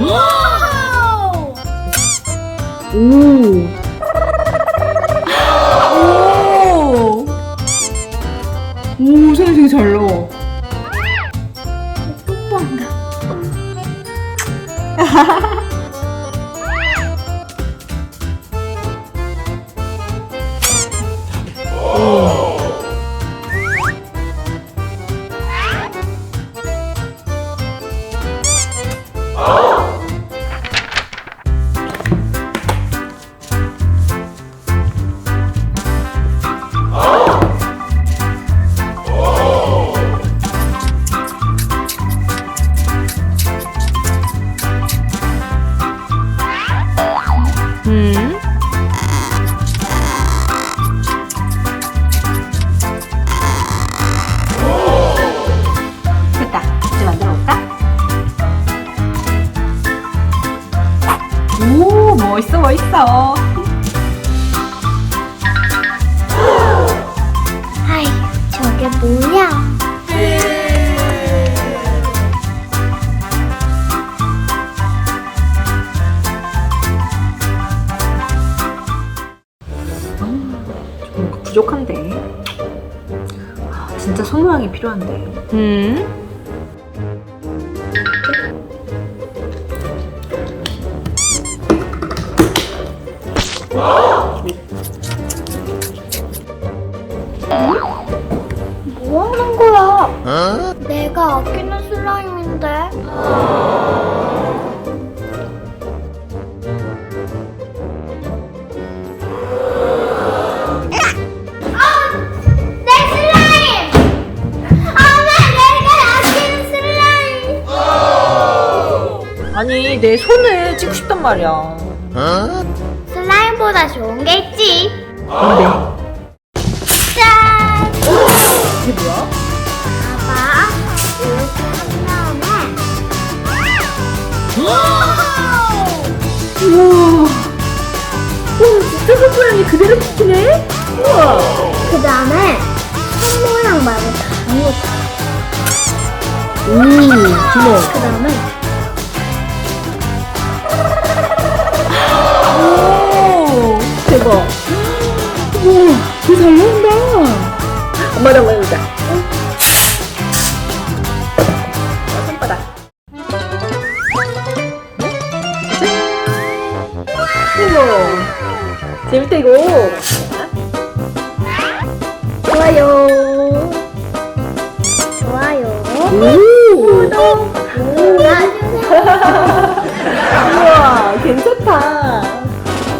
오. 오. 오, 손이 되게 잘 나와. 뽀뽀한다. 멋있어, 멋있어. 아이, 저게 뭐야? 뭔가 부족한데. 아, 진짜 손모양이 필요한데. 음. 내가 아끼는 슬라임인데. 아! 슬라임! 아니, 내 손을 찍고 싶단 말이야. 슬라임보다 좋은 게 있지. 뭔데? 짠! 이게 뭐야? 모양이 그대로 찍히네? 우와. 그 다음에 손 모양 말고 다 넣어. 오, 대박. 그 다음에 재밌다 이거. 좋아요. 좋아요. 오, 눌러주세요. 우와, 괜찮다.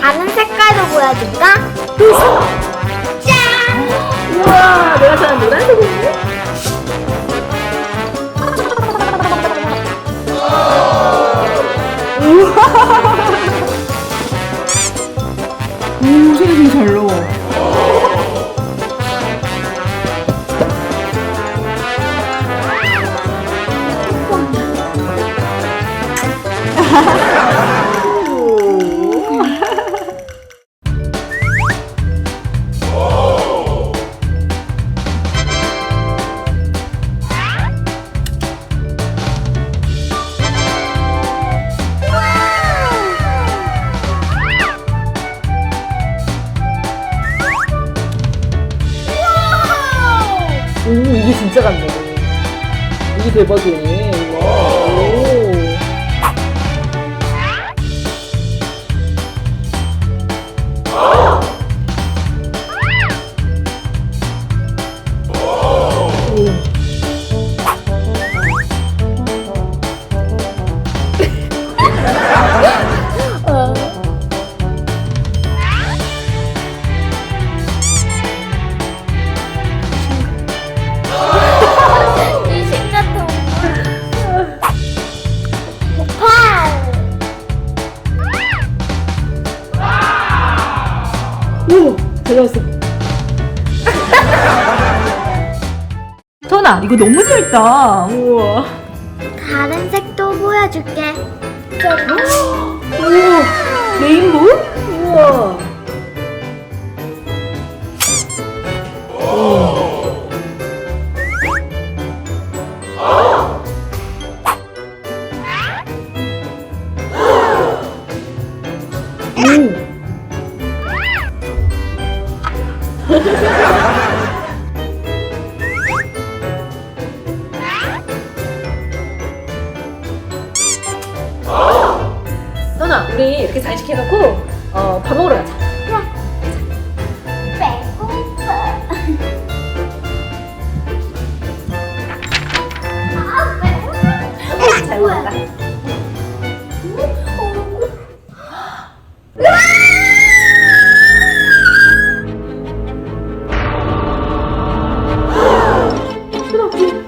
다른 색깔도 보여줄까? 짠! 우와, 내가 좋아하는 노란색이네. 우와. 오, 색이 되게 같네. 이게 대박이네. 오, 잘 나왔어. 토나, 이거 너무 재밌다. 우와. 다른 색도 보여줄게. 우와, 레인보우? 우와. 선아, 우리 이렇게 잘 시켜놓고 어, 밥 먹으러 가자. 아, 배고파. 잘 먹었다.